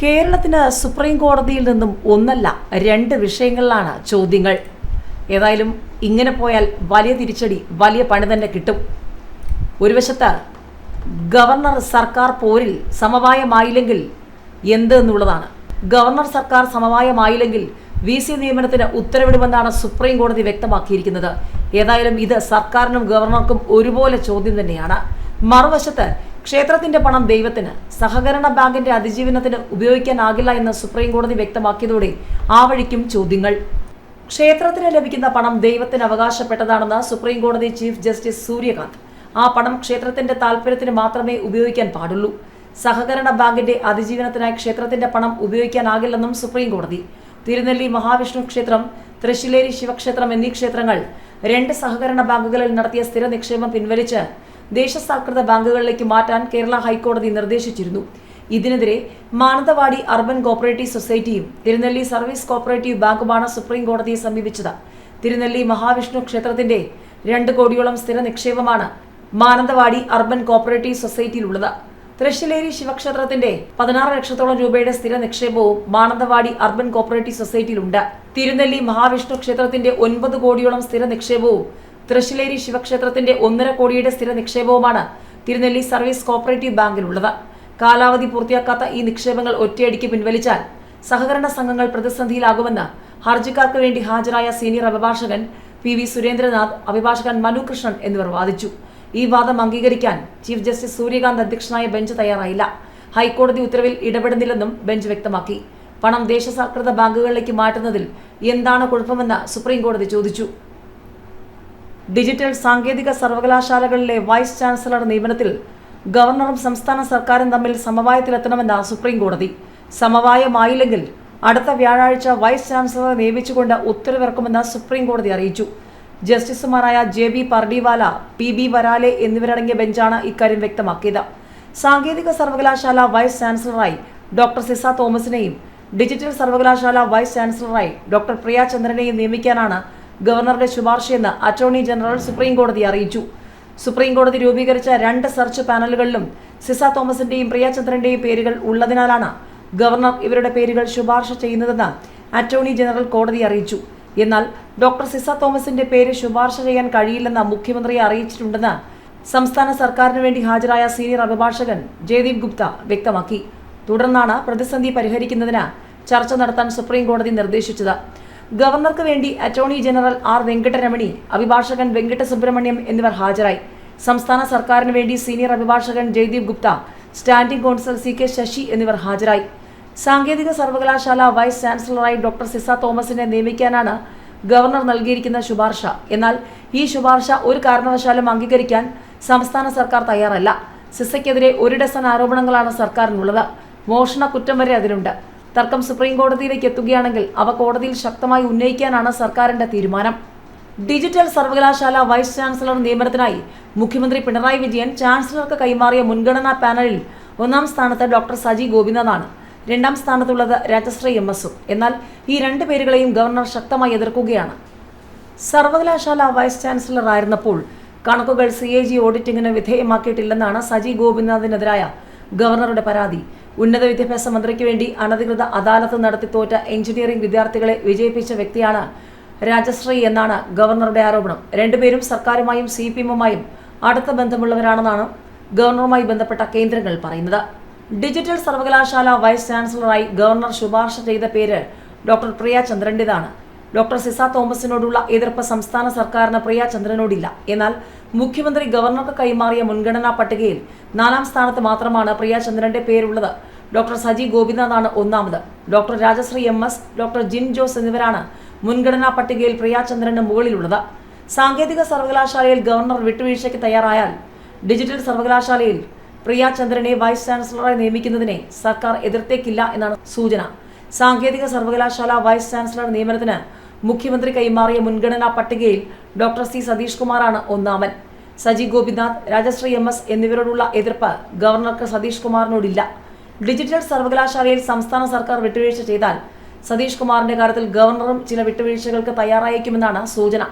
കേരളത്തിന് സുപ്രീം കോടതിയിൽ നിന്നും ഒന്നല്ല രണ്ട് വിഷയങ്ങളിലാണ് ചോദ്യങ്ങൾ. ഏതായാലും ഇങ്ങനെ പോയാൽ വലിയ തിരിച്ചടി വലിയ പണി തന്നെ കിട്ടും. ഒരു വശത്ത് ഗവർണർ സർക്കാർ പോരിൽ സമവായമായില്ലെങ്കിൽ എന്ത് എന്നുള്ളതാണ്. ഗവർണർ സർക്കാർ സമവായമായില്ലെങ്കിൽ വി സി നിയമനത്തിന് ഉത്തരവിടുമെന്നാണ് സുപ്രീം കോടതി വ്യക്തമാക്കിയിരിക്കുന്നത്. ഏതായാലും ഇത് സർക്കാരിനും ഗവർണർക്കും ഒരുപോലെ ചോദ്യം തന്നെയാണ്. മറുവശത്ത് ക്ഷേത്രത്തിന്റെ പണം ദൈവത്തിന് സഹകരണ ബാങ്കിന്റെ അതിജീവനത്തിന് ഉപയോഗിക്കാനാകില്ല എന്ന് സുപ്രീം കോടതി വ്യക്തമാക്കിയതോടെ ആ വഴിക്കും ചോദ്യങ്ങൾ. ക്ഷേത്രത്തിന് ലഭിക്കുന്ന പണം ദൈവത്തിന് അവകാശപ്പെട്ടതാണെന്ന് സുപ്രീം കോടതി ചീഫ് ജസ്റ്റിസ് സൂര്യകാന്ത്. ആ പണം ക്ഷേത്രത്തിന്റെ താല്പര്യത്തിന് മാത്രമേ ഉപയോഗിക്കാൻ പാടുള്ളൂ. സഹകരണ ബാങ്കിന്റെ അതിജീവനത്തിനായി ക്ഷേത്രത്തിന്റെ പണം ഉപയോഗിക്കാനാകില്ലെന്നും സുപ്രീം കോടതി തിരുനെല്ലി മഹാവിഷ്ണു ക്ഷേത്രം തൃശ്ശിലേരി ശിവക്ഷേത്രം എന്നീ ക്ഷേത്രങ്ങൾ രണ്ട് സഹകരണ ബാങ്കുകളിൽ നടത്തിയ സ്ഥിര നിക്ഷേപം പിൻവലിച്ച് ദേശസാൽകൃത ബാങ്കുകളിലേക്ക് മാറ്റാൻ കേരള ഹൈക്കോടതി നിർദ്ദേശിച്ചിരുന്നു. ഇതിനെതിരെ മാനന്തവാടി അർബൻ കോപ്പറേറ്റീവ് സൊസൈറ്റിയും തിരുനെല്ലി സർവീസ് കോപ്പറേറ്റീവ് ബാങ്കുമാണ് സുപ്രീം കോടതിയെ സമീപിച്ചത്. തിരുനെല്ലി മഹാവിഷ്ണു ക്ഷേത്രത്തിന്റെ രണ്ട് കോടിയോളം സ്ഥിര നിക്ഷേപമാണ് മാനന്തവാടി അർബൻ കോപ്പറേറ്റീവ് സൊസൈറ്റിയിലുള്ളത്. തൃശ്ശിലേരി ശിവക്ഷേത്രത്തിന്റെ പതിനാറ് ലക്ഷത്തോളം രൂപയുടെ സ്ഥിര നിക്ഷേപവും മാനന്തവാടി അർബൻ കോപ്പറേറ്റീവ് സൊസൈറ്റിയിലുണ്ട്. തിരുനെല്ലി മഹാവിഷ്ണു ക്ഷേത്രത്തിന്റെ ഒൻപത് കോടിയോളം സ്ഥിര നിക്ഷേപവും തൃശ്ശിലേരി ശിവക്ഷേത്രത്തിന്റെ ഒന്നര കോടിയുടെ സ്ഥിര നിക്ഷേപവുമാണ് തിരുനെല്ലി സർവീസ് കോപ്പറേറ്റീവ് ബാങ്കിലുള്ളത്. കാലാവധി പൂർത്തിയാക്കാത്ത ഈ നിക്ഷേപങ്ങൾ ഒറ്റയടിക്ക് പിൻവലിച്ചാൽ സഹകരണ സംഘങ്ങൾ പ്രതിസന്ധിയിലാകുമെന്ന് ഹർജിക്കാർക്ക് വേണ്ടി ഹാജരായ സീനിയർ അഭിഭാഷകൻ പി വി സുരേന്ദ്രനാഥ് അഭിഭാഷകൻ മനു കൃഷ്ണൻ എന്നിവർ വാദിച്ചു. ഈ വാദം അംഗീകരിക്കാൻ ചീഫ് ജസ്റ്റിസ് സൂര്യകാന്ത് അധ്യക്ഷനായ ബെഞ്ച് തയ്യാറായില്ല. ഹൈക്കോടതി ഉത്തരവിൽ ഇടപെടുന്നില്ലെന്നും ബെഞ്ച് വ്യക്തമാക്കി. പണം ദേശസാൽകൃത ബാങ്കുകളിലേക്ക് മാറ്റുന്നതിൽ എന്താണ് കുഴപ്പമെന്ന് സുപ്രീം കോടതി ചോദിച്ചു. ഡിജിറ്റൽ സാങ്കേതിക സർവകലാശാലകളിലെ വൈസ് ചാൻസലർ നിയമനത്തിൽ ഗവർണറും സംസ്ഥാന സർക്കാരും തമ്മിൽ സമവായത്തിലെത്തണമെന്ന സുപ്രീം കോടതി സമവായമായില്ലെങ്കിൽ അടുത്ത വ്യാഴാഴ്ച വൈസ് ചാൻസലറെ നിയമിച്ചുകൊണ്ട് ഉത്തരവിറക്കുമെന്ന് സുപ്രീം കോടതി അറിയിച്ചു. ജസ്റ്റിസുമാരായ J B Pardiwala P B Varale എന്നിവരടങ്ങിയ ബെഞ്ചാണ് ഇക്കാര്യം വ്യക്തമാക്കിയത്. സാങ്കേതിക സർവകലാശാല വൈസ് ചാൻസലറായി ഡോക്ടർ സിസ തോമസിനെയും ഡിജിറ്റൽ സർവകലാശാല വൈസ് ചാൻസലറായി ഡോക്ടർ പ്രിയ ചന്ദ്രനെയും നിയമിക്കാനാണ് ഗവർണറുടെ ശുപാർശയെന്ന് അറ്റോർണി ജനറൽ സുപ്രീം കോടതി അറിയിച്ചു. സുപ്രീം കോടതി രൂപീകരിച്ച രണ്ട് സെർച്ച് പാനലുകളിലും സിസ തോമസിന്റെയും പ്രിയചന്ദ്രന്റെയും പേരുകൾ ഉള്ളതിനാലാണ് ഗവർണർ ഇവരുടെ പേരുകൾ ശുപാർശ ചെയ്യുന്നതെന്ന് അറ്റോർണി ജനറൽ കോടതി അറിയിച്ചു. എന്നാൽ ഡോക്ടർ സിസ തോമസിന്റെ പേര് ശുപാർശ ചെയ്യാൻ കഴിയില്ലെന്ന് മുഖ്യമന്ത്രിയെ അറിയിച്ചിട്ടുണ്ടെന്ന് സംസ്ഥാന സർക്കാരിന് വേണ്ടി ഹാജരായ സീനിയർ അഭിഭാഷകൻ ജയദീപ് ഗുപ്ത വ്യക്തമാക്കി. തുടർന്നാണ് പ്രതിസന്ധി പരിഹരിക്കുന്നതിന് ചർച്ച നടത്താൻ സുപ്രീം കോടതി നിർദ്ദേശിച്ചത്. ഗവർണർക്ക് വേണ്ടി അറ്റോർണി ജനറൽ ആർ വെങ്കട്ടരമണി അഭിഭാഷകൻ വെങ്കട്ട സുബ്രഹ്മണ്യം എന്നിവർ ഹാജരായി. സംസ്ഥാന സർക്കാരിന് വേണ്ടി സീനിയർ അഭിഭാഷകൻ Jaideep Gupta standing counsel C K Sasi എന്നിവർ ഹാജരായി. സാങ്കേതിക സർവകലാശാല വൈസ് ചാൻസലറായി ഡോക്ടർ സിസ തോമസിനെ നിയമിക്കാനാണ് ഗവർണർ നൽകിയിരിക്കുന്ന ശുപാർശ. എന്നാൽ ഈ ശുപാർശ ഒരു കാരണവശാലും അംഗീകരിക്കാൻ സംസ്ഥാന സർക്കാർ തയ്യാറല്ല. സിസയ്ക്കെതിരെ ഒരു ഡസൻ ആരോപണങ്ങളാണ് സർക്കാരിനുള്ളത്. മോഷണ കുറ്റം വരെ അതിലുണ്ട്. തർക്കം സുപ്രീം കോടതിയിലേക്ക് എത്തുകയാണെങ്കിൽ അവ കോടതിയിൽ ശക്തമായി ഉന്നയിക്കാനാണ് സർക്കാരിന്റെ തീരുമാനം. ഡിജിറ്റൽ സർവകലാശാല വൈസ് ചാൻസലർ നിയമനത്തിനായി മുഖ്യമന്ത്രി പിണറായി വിജയൻ ചാൻസലർക്ക് കൈമാറിയ മുൻഗണനാ പാനലിൽ ഒന്നാം സ്ഥാനത്ത് ഡോക്ടർ സജി ഗോപിനാഥാണ്. രണ്ടാം സ്ഥാനത്തുള്ളത് രാജശ്രീ എം എസും. എന്നാൽ ഈ രണ്ട് പേരുകളെയും ഗവർണർ ശക്തമായി എതിർക്കുകയാണ്. സർവകലാശാല വൈസ് ചാൻസലർ ആയിരുന്നപ്പോൾ കണക്കുകൾ സി എ ജി ഓഡിറ്റിംഗിന് വിധേയമാക്കിയിട്ടില്ലെന്നാണ് സജി ഗോപിനാഥിനെതിരായ ഗവർണറുടെ പരാതി. ഉന്നത വിദ്യാഭ്യാസ മന്ത്രിക്ക് വേണ്ടി അനധികൃത അദാലത്ത് നടത്തി തോറ്റ എഞ്ചിനീയറിംഗ് വിദ്യാർത്ഥികളെ വിജയിപ്പിച്ച വ്യക്തിയാണ് രാജശ്രീ എന്നാണ് ഗവർണറുടെ ആരോപണം. രണ്ടുപേരും സർക്കാരുമായും സി പി എമ്മുമായും അടുത്ത ബന്ധമുള്ളവരാണെന്നാണ് ഗവർണറുമായി ബന്ധപ്പെട്ട കേന്ദ്രങ്ങൾ പറയുന്നത്. ഡിജിറ്റൽ സർവകലാശാല വൈസ് ചാൻസലറായി ഗവർണർ ശുപാർശ ചെയ്ത പേര് ഡോക്ടർ പ്രിയ ചന്ദ്രന്റെതാണ്. ഡോക്ടർ സിസ തോമസിനോടുള്ള എതിർപ്പ് സംസ്ഥാന സർക്കാരിന് പ്രിയ ചന്ദ്രനോടില്ല. എന്നാൽ മുഖ്യമന്ത്രി ഗവർണർക്ക് കൈമാറിയ മുൻഗണനാ പട്ടികയിൽ നാലാം സ്ഥാനത്ത് മാത്രമാണ് പ്രിയ ചന്ദ്രന്റെ പേരുള്ളത്. ഡോക്ടർ സജി ഗോപിനാഥാണ് ഒന്നാമത്. Doctor Rajasree M S doctor Jin Jose എന്നിവരാണ് മുൻഗണനാ പട്ടികയിൽ പ്രിയാചന്ദ്രന് മുകളിലുള്ളത്. സാങ്കേതിക സർവകലാശാലയിൽ ഗവർണർ വിട്ടുവീഴ്ചയ്ക്ക് തയ്യാറായാൽ ഡിജിറ്റൽ സർവകലാശാലയിൽ പ്രിയാചന്ദ്രനെ വൈസ് ചാൻസലറായി നിയമിക്കുന്നതിനെ സർക്കാർ എതിർത്തേക്കില്ല എന്നാണ് സൂചന. സാങ്കേതിക സർവകലാശാല വൈസ് ചാൻസലർ നിയമനത്തിന് മുഖ്യമന്ത്രി കൈമാറിയ മുൻഗണനാ പട്ടികയിൽ ഡോക്ടർ സി സതീഷ് കുമാറാണ് ഒന്നാമൻ. സജി ഗോപിനാഥ് രാജശ്രീ എം എസ് എന്നിവരോടുള്ള എതിർപ്പ് ഗവർണർക്ക് സതീഷ് കുമാറിനോടില്ല ഡിജിറ്റൽ സർവകലാശാലയിൽ സംസ്ഥാന സർക്കാർ വിട്ടുവീഴ്ച ചെയ്താൽ സതീഷ് കുമാറിന്റെ കാര്യത്തിൽ ഗവർണറും ചില വിട്ടുവീഴ്ചകൾക്ക് തയ്യാറായേക്കുമെന്നാണ് സൂചന.